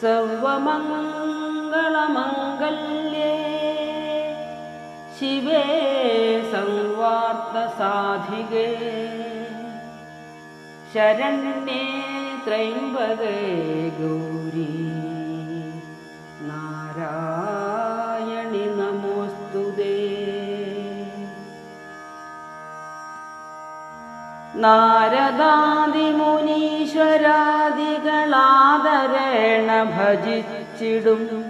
सर्वमङ्गलमङ्गल्ये शिवे संवार्थसाधिगे शरण्ये त्रैम्बदे गौरी नारायणि नमोऽस्तु दे। नारदादिमो ഭജിച്ചിടും.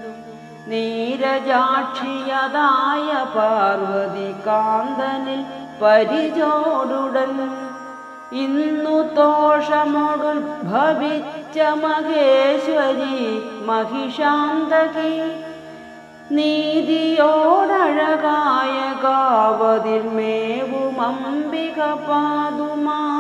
നീരജാക്ഷിയതായ പാർവതി കാന്തനിൽ പരിചോടുടൻ. ഇന്നു തോഷമൊടുഭവിച്ച മഹേശ്വരി മഹിഷാന്തകി. നീതിയോടഴകായ കാവതിൽ മേവും അംബിക പാതുമാ.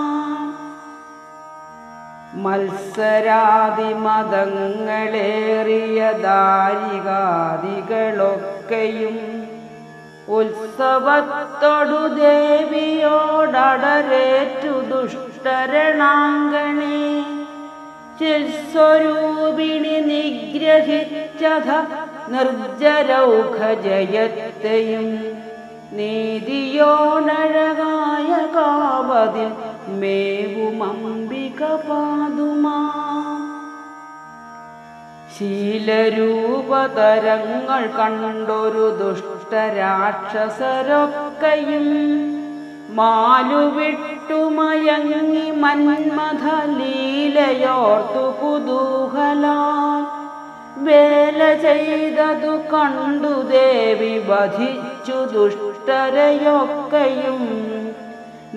മത്സരാദി മതങ്ങളേറിയ ദാരികാദികളൊക്കെയും ഉത്സവത്തോടു ദേവിയോടടരേറ്റു ദുഷ്ടരണാങ്കണി. ചിൽസ്വരൂപിണി നിഗ്രഹിച്ചത നിർജരൗഖജയത്തെയും നീതിയോണഴകായ കാവതിൽ മേവുമംബിക പാതുമാ. ശീലരൂപതരങ്ങൾ കണ്ടൊരു ദുഷ്ടരാക്ഷസരൊക്കെയും മാലുവിട്ടുമയങ്ങി മന്മഥലീലയോർത്തു കുതൂഹലാ വേല ചെയ്തതു കണ്ടു ദേവി വധിച്ചു ദുഷ്ടരയൊക്കെയും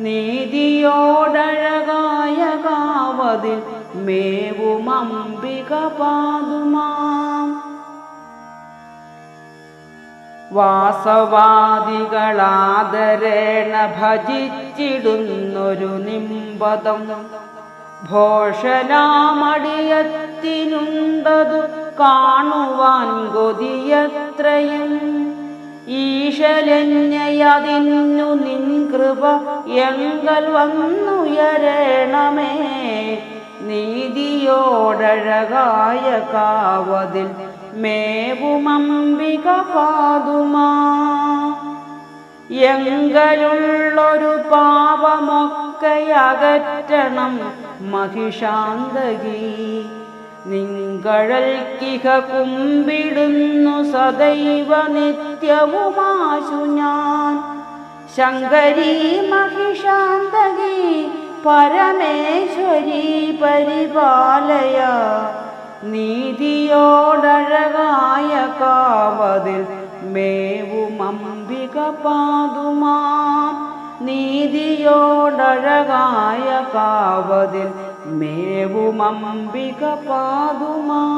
നീതിയോടഴകായ കാവതിൽ മേവുമംബിക പാതുമാം. വാസവാദികളാദരേണ ഭജിച്ചിടുന്നൊരു നിമ്പതം ഭോഷനാമടിയത്തിനുണ്ടതു കാണുവാൻ കൊതിയത്രയും. ഈശലന്യയതിന്നു നിൻ കൃപ എങ്കൽ വന്നുയരണമേ. നീതിയോടഴകായ കാവതിൽ മേവുമംബിക പാതുമാ. എങ്കലുള്ളൊരു പാപമൊക്കെ അകറ്റണം മഹിഷാന്തകി. നിങ്കഴൽക്കിഹ കുമ്പിടുന്നു സദൈവ നിത്യവുമാശു ഞാൻ. ശങ്കരി മഹിഷാന്തകി പരമേശ്വരി പരിപാലയ. നീതിയോടഴകായ കാവതിൽ മേവുമംബിക പാതുമാ നീതിയോടഴകായ കാവതിൽ മേവുമംബിക പാതുമാ